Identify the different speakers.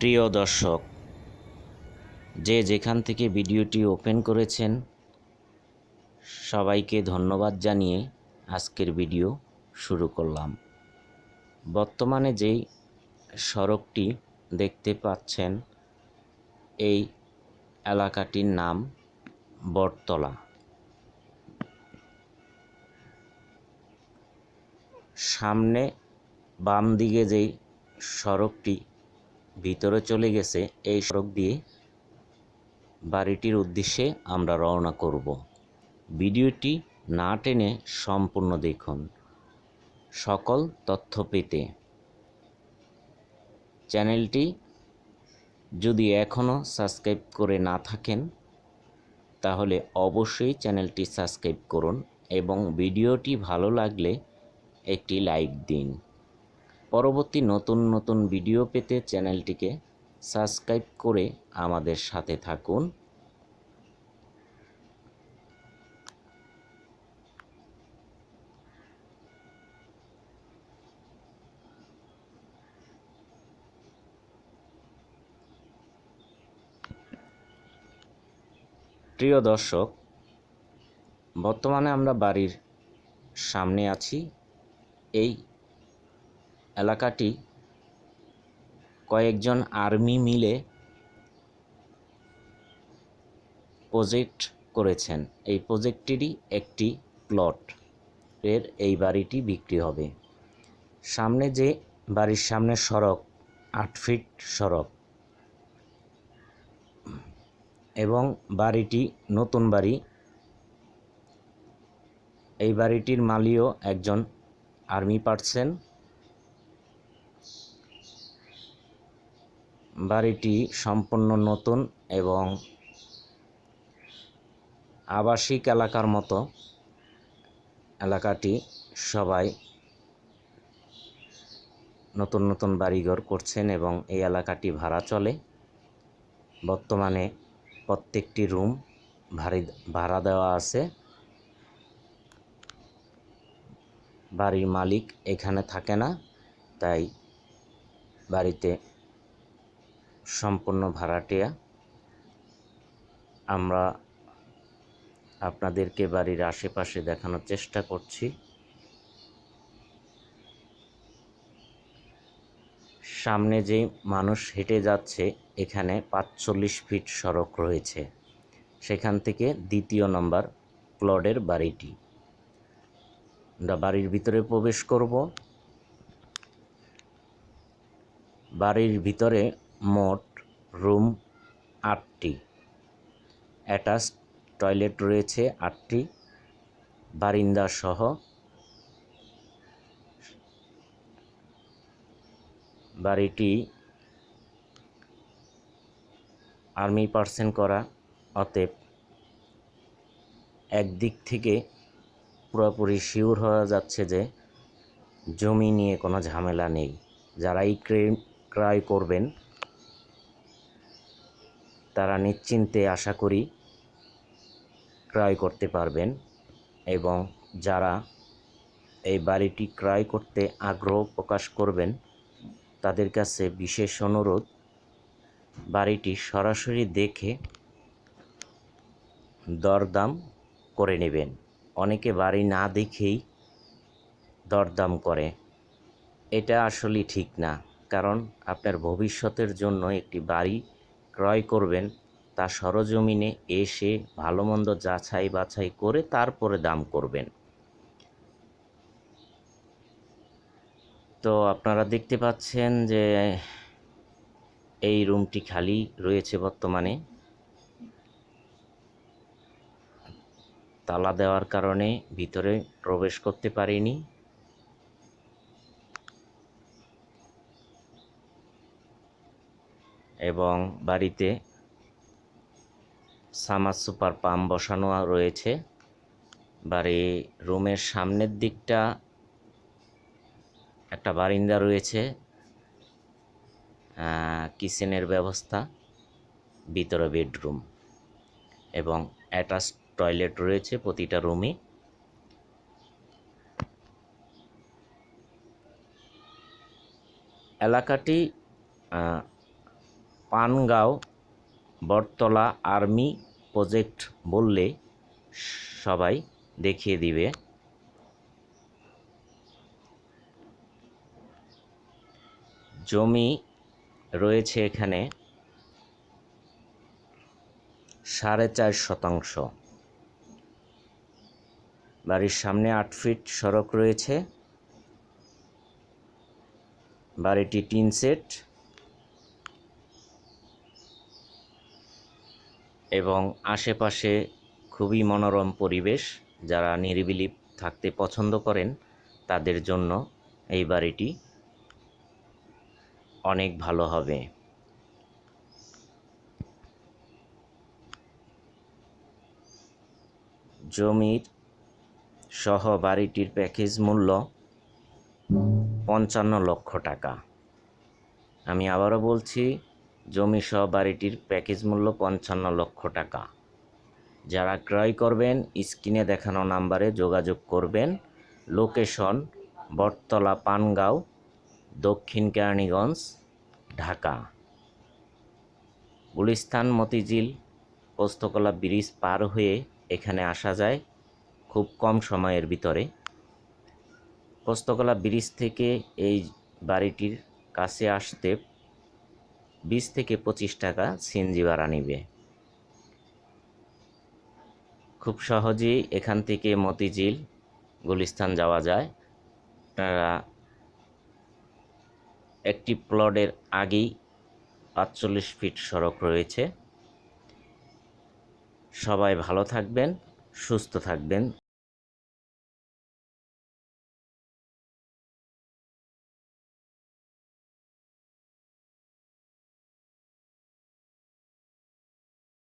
Speaker 1: প্রিয় দর্শক, যে যেখান থেকে ভিডিওটি ওপেন করেছেন, সবাইকে ধন্যবাদ জানিয়ে আজকের ভিডিও শুরু করলাম। বর্তমানে যেই সড়কটি দেখতে পাচ্ছেন, এই এলাকাটির নাম বটতলা। সামনে বাম দিকে যেই সড়কটি ভিতরে চলে গেছে, এই সড়ক দিয়ে বাড়িটির উদ্দেশ্যে আমরা রওনা করব। ভিডিওটি না টেনে সম্পূর্ণ দেখুন। সকল তথ্য পেতে চ্যানেলটি যদি এখনও সাবস্ক্রাইব করে না থাকেন, তাহলে অবশ্যই চ্যানেলটি সাবস্ক্রাইব করুন এবং ভিডিওটি ভালো লাগলে একটি লাইক দিন। পরবর্তী নতুন নতুন ভিডিও পেতে চ্যানেলটিকে সাবস্ক্রাইব করে আমাদের সাথে থাকুন। প্রিয় দর্শক, বর্তমানে আমরা বাড়ির সামনে আছি। এই এলাকাটি কয়েকজন আর্মি মিলে প্রজেক্ট করেছেন। এই প্রজেক্টটিরই একটি প্লট। এর এই বাড়িটি বিক্রি হবে। সামনে যে বাড়ির সামনে সড়ক, আট ফিট সড়ক। এবং বাড়িটি নতুন বাড়ি। এই বাড়িটির মালিও একজন আর্মি পার্সন। বাড়িটি সম্পূর্ণ নতুন এবং আবাসিক এলাকার মতো। এলাকাটি সবাই নতুন নতুন বাড়িঘর করছেন এবং এই এলাকাটি ভাড়া চলে। বর্তমানে প্রত্যেকটি রুম ভাড়ি, ভাড়া দেওয়া আছে। বাড়ির মালিক এখানে থাকে না, তাই বাড়িতে সম্পূর্ণ ভাড়াটিয়া। আমরা আপনাদেরকে বাড়ির আশেপাশে দেখানোর চেষ্টা করছি। সামনে যে মানুষ হেঁটে যাচ্ছে, এখানে পাঁচচল্লিশ ফিট সড়ক রয়েছে। সেখান থেকে দ্বিতীয় নম্বর প্লটের বাড়িটি। আমরা বাড়ির ভিতরে প্রবেশ করব। বাড়ির ভিতরে মোট রুম আটটি। অ্যাটাচ টয়লেট রয়েছে আটটি। বারিন্দা সহ বাড়িটি আর্মি পার্সেন করা, অতএব একদিক থেকে পুরোপুরি শিওর হওয়া যাচ্ছে যে জমি নিয়ে কোনো ঝামেলা নেই। যারাই ক্রয় করবেন তারা নিশ্চিন্তে আশা করি ক্রয় করতে পারবেন এবং যারা এই বাড়িটি ক্রয় করতে আগ্রহ প্রকাশ করবেন, তাদের কাছে বিশেষ অনুরোধ, বাড়িটি সরাসরি দেখে দরদাম করে নেবেন। অনেকে বাড়ি না দেখেই দরদাম করে। এটা আসলে ঠিক না, কারণ আপনার ভবিষ্যতের জন্য একটি বাড়ি ক্রয় করবেন, তা সরজমিনে এসে ভালো মন্দ যাচাই বাছাই করে তারপরে দাম করবেন। তো আপনারা দেখতে পাচ্ছেন যে এই রুমটি খালি রয়েছে বর্তমানে। তালা দেওয়ার কারণে ভিতরে প্রবেশ করতে পারিনি। এবং বাড়িতে সামার সুপার পাম্প বসানো রয়েছে। বাড়ি রুমের সামনের দিকটা একটা বারিন্দা রয়েছে কিচেনের ব্যবস্থা, ভিতরে বেডরুম এবং অ্যাটাচ টয়লেট রয়েছে প্রতিটা রুমে। এলাকাটি পানগাঁও বটতলা আর্মি প্রজেক্ট বললে সবাই দেখিয়ে দিবে। জমি রয়েছে এখানে সাড়ে চার শতাংশ। বাড়ির সামনে আট ফিট সড়ক রয়েছে। বাড়িটি টিন সেট। এবং আশেপাশে খুবই মনোরম পরিবেশ। যারা নিরিবিলি থাকতে পছন্দ করেন, তাদের জন্য এই বাড়িটি অনেক ভালো হবে। জমির সহ বাড়িটির প্যাকেজ মূল্য পঞ্চান্ন লক্ষ টাকা। আমি আবারও বলছি জমি সহ বাড়িটির প্যাকেজ মূল্য পঞ্চান্ন লক্ষ টাকা। যারা ক্রয় করবেন, স্ক্রিনে দেখানো নাম্বারে যোগাযোগ করবেন। লোকেশন বটতলা পানগাঁও, দক্ষিণ কেরানীগঞ্জ, ঢাকা। গুলিস্তান, মতিঝিল, পোস্তকলা ব্রিজ পার হয়ে এখানে আসা যায় খুব কম সময়ের ভিতরে। পোস্তকলা ব্রিজ থেকে এই বাড়িটির কাছে আসতে বিশ থেকে পঁচিশ টাকা সিএনজি ভাড়া নিবে। খুব সহজেই এখান থেকে মতিঝিল গুলিস্তান যাওয়া যায়। আপনারা একটি প্লটের আগেই পাঁচচল্লিশ ফিট সড়ক রয়েছে। সবাই ভালো থাকবেন, সুস্থ থাকবেন।